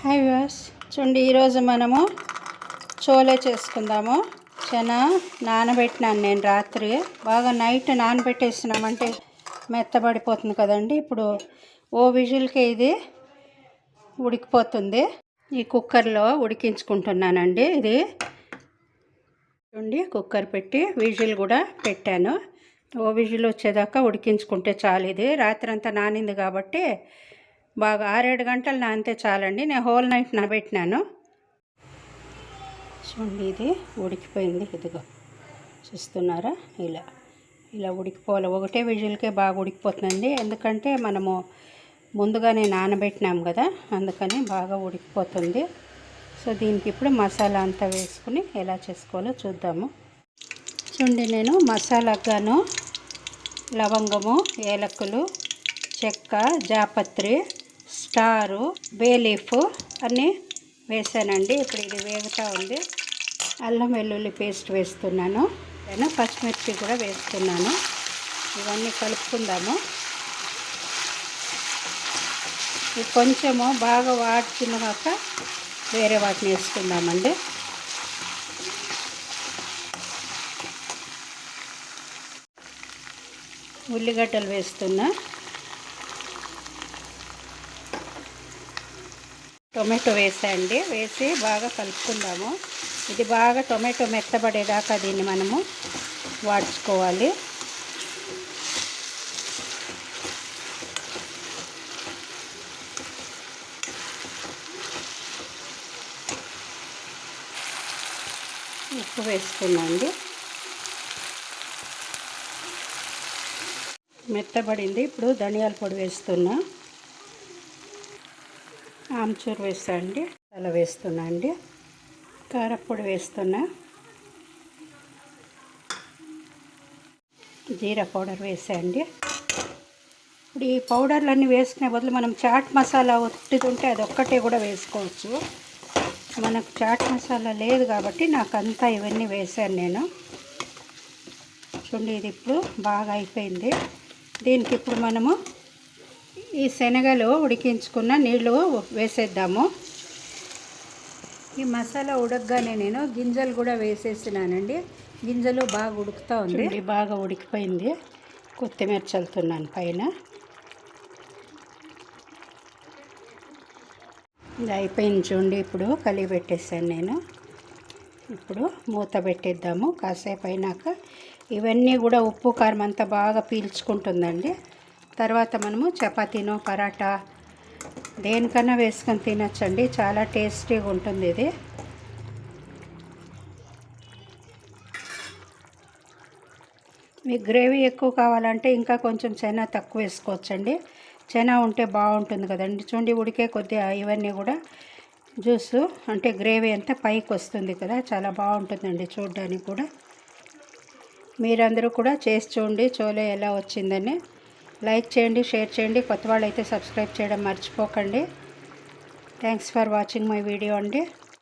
Hi views చూడండి ఈరోజు మనము చోలే చేసుకుందాము. చనా నానబెట్టినాను నేను రాత్రి. బాగా నైట్ నానబెట్టేసినామంటే మెత్తబడిపోతుంది కదండి. ఇప్పుడు ఓ విజిల్కి ఇది ఉడికిపోతుంది. ఈ కుక్కర్లో ఉడికించుకుంటున్నానండి ఇది. చూడండి కుక్కర్ పెట్టి విజిల్ కూడా పెట్టాను. ఓ విజిల్ వచ్చేదాకా ఉడికించుకుంటే చాలు ఇది. రాత్రి అంతా నానింది కాబట్టి బాగా ఆరేడు గంటలు నానితే చాలండి. నేను హోల్ నైట్ నానబెట్టినాను చూడండి ఇది ఉడికిపోయింది. ఇదిగో చూస్తున్నారా? ఇలా ఇలా ఉడికిపోవాలి. ఒకటే విజులకే బాగా ఉడికిపోతుందండి. ఎందుకంటే మనము ముందుగానే నానబెట్టినాం కదా అందుకని బాగా ఉడికిపోతుంది. సో దీనికి ఇప్పుడు మసాలా అంతా వేసుకుని ఎలా చేసుకోవాలో చూద్దాము. చూడండి నేను మసాలాగాను లవంగము ఏలకులు చెక్క జాపత్రి స్టారు బేలీఫ్ అన్నీ వేసానండి. ఇప్పుడు ఇది వేగుతూ ఉంది. అల్లం వెల్లుల్లి పేస్ట్ వేస్తున్నాను. నేను పచ్చిమిర్చి కూడా వేస్తున్నాను. ఇవన్నీ కలుపుకుందాము. ఇది కొంచెము బాగా వాడుతున్నాక వేరే వాటిని వేసుకుందామండి. ఉల్లిగడ్డలు వేస్తున్నా. టొమాటో వేసండి వేసి బాగా కలుపుకుందాము. ఇది బాగా టొమాటో మెత్తబడేదాకా దీన్ని మనము వాడ్చుకోవాలి. ఉప్పు వేసుకున్నాండి. మెత్తబడింది. ఇప్పుడు ధనియాల పొడి వేస్తున్నా. ఆమ్చూర్ వేస్తా అండి. అలా వేస్తున్నా అండి. కారప్పొడి వేస్తున్నా. జీరా పౌడర్ వేసండి ఇప్పుడు ఈ పౌడర్లన్నీ వేసుకునే బదులు మనం చాట్ మసాలా ఒట్టిదుంటే అది ఒక్కటే కూడా వేసుకోవచ్చు. మనకు చాట్ మసాలా లేదు కాబట్టి నాకు అంతా ఇవన్నీ వేసాను నేను. చూడండి ఇది ఇప్పుడు బాగా అయిపోయింది. దీనికి ఇప్పుడు మనము ఈ శనగలు ఉడికించుకున్న నీళ్ళు వేసేద్దాము. ఈ మసాలా ఉడకగానే నేను గింజలు కూడా వేసేసినానండి. గింజలు బాగా ఉడుకుతూ ఉంది. బాగా ఉడికిపోయింది. కొత్తిమీర చల్లుతున్నాను పైన. ఇది అయిపోయింది చూడండి ఇప్పుడు కలిగి పెట్టేసాను నేను. ఇప్పుడు మూత పెట్టేద్దాము. కాసేపు అయినాక ఇవన్నీ కూడా ఉప్పు కారం అంతా బాగా పీల్చుకుంటుందండి. తర్వాత మనము చపాతీనో పరాటా దేనికన్నా వేసుకొని తినచ్చండి. చాలా టేస్టీగా ఉంటుంది ఇది. మీకు గ్రేవీ ఎక్కువ కావాలంటే ఇంకా కొంచెం చైనా తక్కువ వేసుకోవచ్చండి. చైనా ఉంటే బాగుంటుంది కదండి. చూడండి ఉడికే కొద్దిగా ఇవన్నీ కూడా జ్యూసు అంటే గ్రేవీ అంతా పైకి వస్తుంది కదా. చాలా బాగుంటుందండి చూడడానికి కూడా. మీరందరూ కూడా చేసి చూడండి చోలే ఎలా వచ్చిందని. లైక్ చేయండి షేర్ చేయండి. కొత్త వాళ్ళు అయితే సబ్స్క్రైబ్ చేయడం మర్చిపోకండి. Thanks for watching my video అండి.